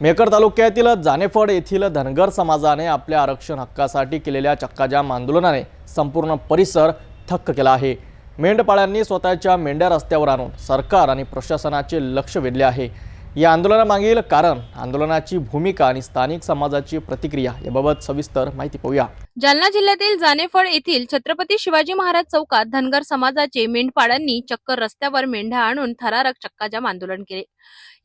Maker तालुक्यातील जानेफड येथील धनगर समाजाने आपल्या आरक्षण हक्कासाठी केलेल्या चक्काजाम आंदोलनाने संपूर्ण परिसर थक्क केला आहे. मेंढपाळ्यांनी स्वतःच्या मेंढ्या रस्त्यावर आणून सरकार आणि प्रशासनाचे लक्ष वेधले आहे. या आंदोलनामागील कारण आंदोलनाची भूमिका आणि स्थानिक समाजाची प्रतिक्रिया याबाबत सविस्तर माहिती पाहूया. जालना जिल्ह्यातील जानेफळ येथील छत्रपती शिवाजी महाराज चौकात धनगर समाजाचे मेंढपाळांनी चक्कर रस्त्यावर मेंढ्या आणून थरारक चक्काजाम आंदोलन केले.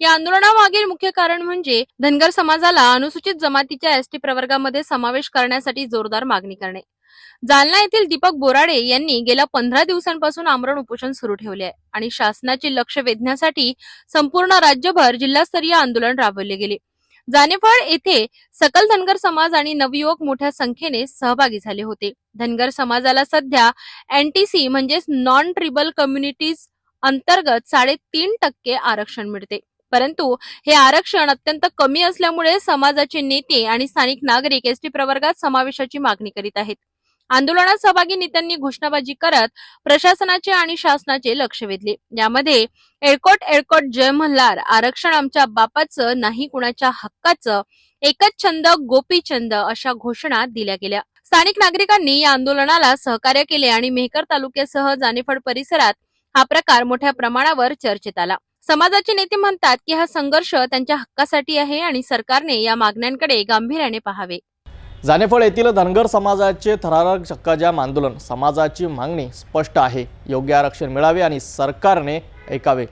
या आंदोलनामागील मुख्य कारण म्हणजे धनगर समाजाला अनुसूचित जमातीच्या एसटी प्रवर्गामध्ये समावेश करण्यासाठी जोरदार मागणी करणे. जालना येथील दीपक बोराडे यांनी गेल्या पंधरा दिवसांपासून आमरण उपोषण सुरू ठेवले आहे आणि शासनाचे लक्ष वेधण्यासाठी संपूर्ण राज्यभर जिल्हास्तरीय आंदोलन राबवले गेले. जानेफळ येथे सकल धनगर समाज आणि नवयुवक मोठ्या संख्येने सहभागी झाले होते. धनगर समाजाला सध्या एनटीसी म्हणजेच नॉन ट्रिबल कम्युनिटीज अंतर्गत साडेतीन टक्के आरक्षण मिळते. परंतु हे आरक्षण अत्यंत कमी असल्यामुळे समाजाचे नेते आणि स्थानिक नागरिक एसटी प्रवर्गात समावेशाची मागणी करीत आहेत. आंदोलनात सहभागी नेत्यांनी घोषणाबाजी करत प्रशासनाचे आणि शासनाचे लक्ष वेधले. यामध्ये एळकोट एळकोट जय मल्हार आरक्षण आमच्या बापाचं नाही कुणाच्या हक्काचं एकच छंद गोपीचंद अशा घोषणा दिल्या गेल्या. स्थानिक नागरिकांनी या आंदोलनाला सहकार्य केले आणि मेहकर तालुक्यासह जानेफळ परिसरात हा प्रकार मोठ्या प्रमाणावर चर्चेत आला. समाजाचे नेते म्हणतात की हा संघर्ष त्यांच्या हक्कासाठी आहे आणि सरकारने या मागण्यांकडे गांभीर्याने पाहावे. जानेफळ येथील धनगर समाजाचे थरारक चक्काजाम आंदोलन. समाजाची मागणी स्पष्ट आहे. योग्य आरक्षण मिळावे आणि सरकारने ऐकावे.